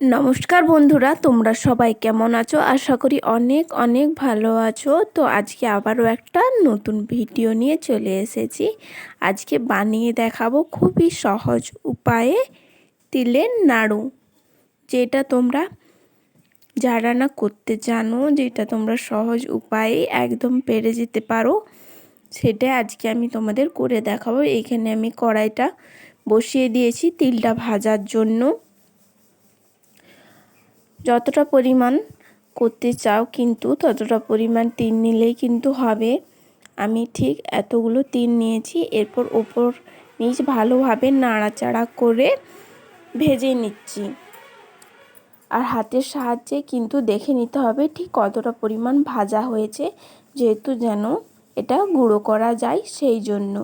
নমস্কার বন্ধুরা, তোমরা সবাই কেমন আছো? আশা করি অনেক অনেক ভালো আছো। তো আজকে আবারও একটা নতুন ভিডিও নিয়ে চলে এসেছি। আজকে বানিয়ে দেখাবো খুবই সহজ উপায়ে তিলের নাড়ু, যেটা তোমরা যারা না করতে জানো, যেটা তোমরা সহজ উপায়ে একদম পেরে যেতে পারো, সেটা আজকে আমি তোমাদের করে দেখাবো। এখানে আমি কড়াইটা বসিয়ে দিয়েছি তিলটা ভাজার জন্য। যতটা পরিমাণ করতে চাও কিন্তু ততটা পরিমাণ তিন নিলেই কিন্তু হবে। আমি ঠিক এতগুলো তিন নিয়েছি, এরপর ওপর নিচ ভালোভাবে নাড়াচাড়া করে ভেজে নিচ্ছি। আর হাতের সাহায্যে কিন্তু দেখে নিতে হবে ঠিক কতটা পরিমাণ ভাজা হয়েছে, যেহেতু যেন এটা গুঁড়ো করা যায় সেই জন্য।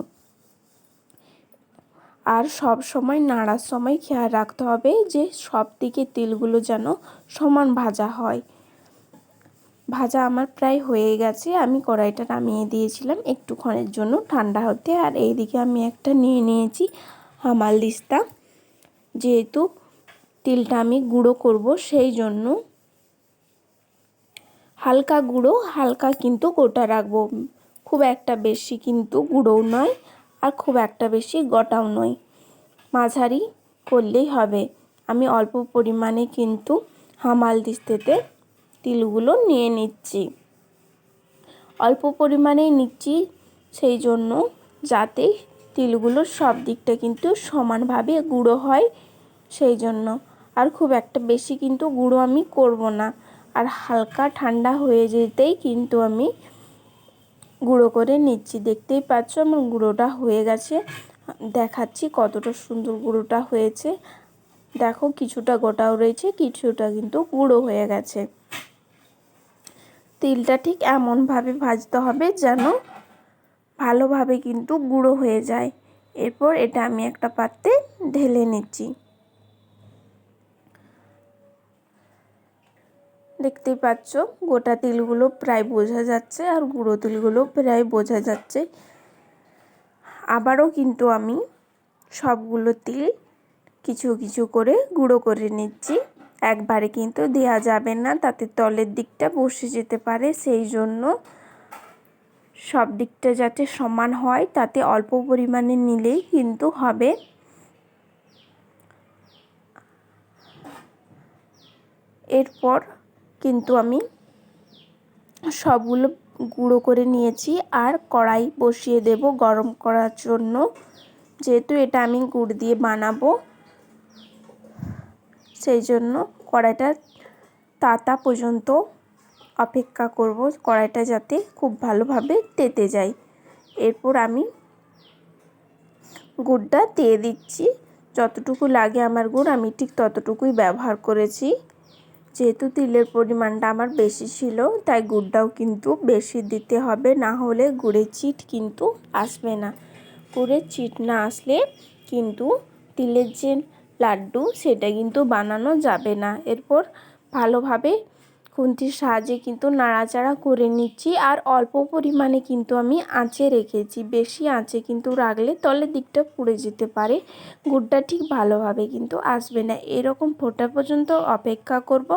আর সব সময় নাড়ার সময় খেয়াল রাখতে হবে যে সব দিকে তেলগুলো যেন সমান ভাজা হয়। ভাজা আমার প্রায় হয়ে গেছে, আমি কড়াইটা নামিয়ে দিয়েছিলাম, একটুক্ষণের জন্য ঠান্ডা হতে। আর এইদিকে আমি একটা নিয়ে নিয়েছি হামাল দিস্তা। যেহেতু তিলটা আমি গুঁড়ো করব, সেই জন্য হালকা গুঁড়ো, হালকা কিন্তু গোটা রাখব। খুব একটা বেশি কিন্তু গুঁড়োও নয়। আর খুব একটা বেশি গোটাও নয় মাঝারি করলেই হবে। আমি অল্প পরিমাণে কিন্তু হামাল দিস্তেতে তিলগুলো নিয়ে নিচ্ছি। অল্প পরিমাণেই নিচ্ছি, সেই জন্য যাতে তিলগুলো সব দিকটা কিন্তু সমানভাবে গুঁড়ো হয়, সেই জন্য। আর খুব একটা বেশি কিন্তু গুঁড়ো আমি করব না। আর হালকা ঠান্ডা হয়ে যেতেই কিন্তু আমি গুঁড়ো করে নিচ্ছি। দেখতেই পাচ্ছ আমার গুঁড়োটা হয়ে গেছে। দেখাচ্ছি কতটা সুন্দর গুঁড়োটা হয়েছে। দেখো কিছুটা গোটাও রয়েছে, কিছুটা কিন্তু গুঁড়ো হয়ে গেছে। তিলটা ঠিক এমনভাবে ভাজতে হবে যেন ভালোভাবে কিন্তু গুঁড়ো হয়ে যায়। এরপর এটা আমি একটা পাত্রে ঢেলে নিচ্ছি। দেখতেই পাচ্ছ, গোটা তিলগুলো প্রায় বোঝা যাচ্ছে আর গুঁড়ো তিলগুলো প্রায় বোঝা যাচ্ছে। আবারও কিন্তু আমি সবগুলো তিল কিছু কিছু করে গুঁড়ো করে নিচ্ছি। একবারে কিন্তু দেওয়া যাবে না, তাতে তলের দিকটা বসে যেতে পারে, সেই জন্য সব দিকটা যাতে সমান হয়, তাতে অল্প পরিমাণে নিলেই কিন্তু হবে। এরপর কিন্তু আমি সবগুলো গুঁড়ো করে নিয়েছি আর কড়াই বসিয়ে দেব গরম করার জন্য। যেহেতু এটা আমি গুড় দিয়ে বানাবো, সেই জন্য কড়াইটা তাতা পর্যন্ত অপেক্ষা করব, কড়াইটা যাতে খুব ভালোভাবে তেতে যায়। এরপর আমি গুড়টা দিয়ে দিচ্ছি। যতটুকু লাগে আমার গুড়, আমি ঠিক ততটুকুই ব্যবহার করেছি। যেহেতু তিলের পরিমাণটা আমার বেশি ছিল, তাই গুড়টাও কিন্তু বেশি দিতে হবে। না হলে গুড়ের চিট কিন্তু আসবে না। গুড়ের চিট না আসলে কিন্তু তিলের যে লাড্ডু, সেটা কিন্তু বানানো যাবে না। এরপর ভালোভাবে খুন্তির সাহায্যে কিন্তু নাড়াচাড়া করে নিচ্ছি আর অল্প পরিমাণে কিন্তু আমি আঁচে রেখেছি। বেশি আঁচে কিন্তু রাখলে তলের দিকটা পুড়ে যেতে পারে। গুড়টা ঠিক ভালোভাবে কিন্তু আসবে না। এরকম ফোটা পর্যন্ত অপেক্ষা করব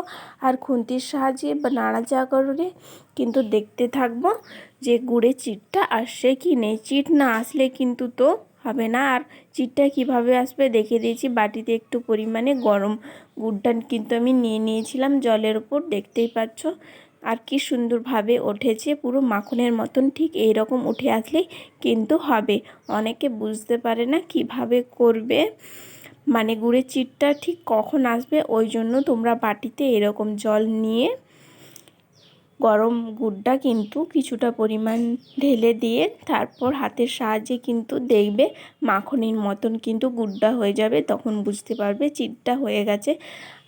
আর খুন্তির সাহায্যে নাড়াচাড়া করে কিন্তু দেখতে থাকব যে গুড়ে চিটটা আসছে কি নেই। চিট না আসলে কিন্তু তো হবে না। আর চিটটা কীভাবে আসবে দেখে দিয়েছি। বাটিতে একটু পরিমাণে গরম গুড়টা কিন্তু আমি নিয়ে নিয়েছিলাম জলের ওপর দেখতেই পাচ্ছ। আর কি সুন্দরভাবে উঠেছে পুরো মাখনের মতন ঠিক এই রকম উঠে আসলেই কিন্তু হবে। অনেকে বুঝতে পারে না কীভাবে করবে। মানে গুড়ের চিটটা ঠিক কখন আসবে, ওই জন্য তোমরা বাটিতে এরকম জল নিয়ে গরম গুড়টা কিন্তু কিছুটা পরিমাণ ঢেলে দিয়ে তারপর হাতের সাহায্যে কিন্তু দেখবে মাখনের মতন কিন্তু গুড়টা হয়ে যাবে, তখন বুঝতে পারবে চিটটা হয়ে গেছে।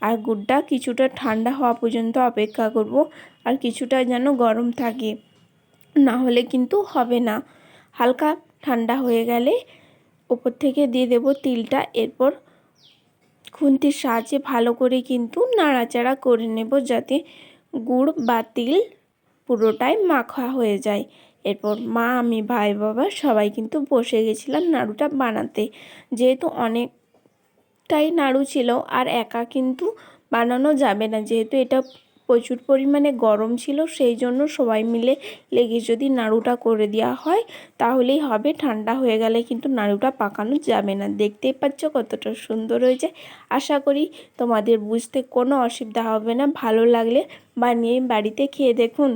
আর গুড়টা কিছুটা ঠান্ডা হওয়া পর্যন্ত অপেক্ষা করব, আর কিছুটা যেন গরম থাকে, না হলে কিন্তু হবে না। হালকা ঠান্ডা হয়ে গেলে ওপর থেকে দিয়ে দেব তিলটা, এরপর খুন্তির সাহায্যে ভালো করে কিন্তু নাড়াচাড়া করে নেব যাতে গুড় বা তিল পুরোটাই মাখা হয়ে যায়। এরপর মা, আমি, ভাই, বাবা সবাই কিন্তু বসে গেছিলাম নাড়ুটা বানাতে। যেহেতু অনেকটাই নাড়ু ছিল, আর একা কিন্তু বানানো যাবে না। যেহেতু এটা প্রচুর পরিমাণে গরম ছিল, সেই জন্য সবাই মিলে লেগে যদি নাড়ুটা করে দেওয়া হয়, তাহলেই হবে। ঠান্ডা হয়ে গেলে কিন্তু নাড়ুটা পাকানো যাবে না। দেখতেই পাচ্ছ কতটা সুন্দর হয়েছে। আশা করি তোমাদের বুঝতে কোনো অসুবিধা হবে না। ভালো লাগলে বানিয়ে বাড়িতে খেয়ে দেখুন।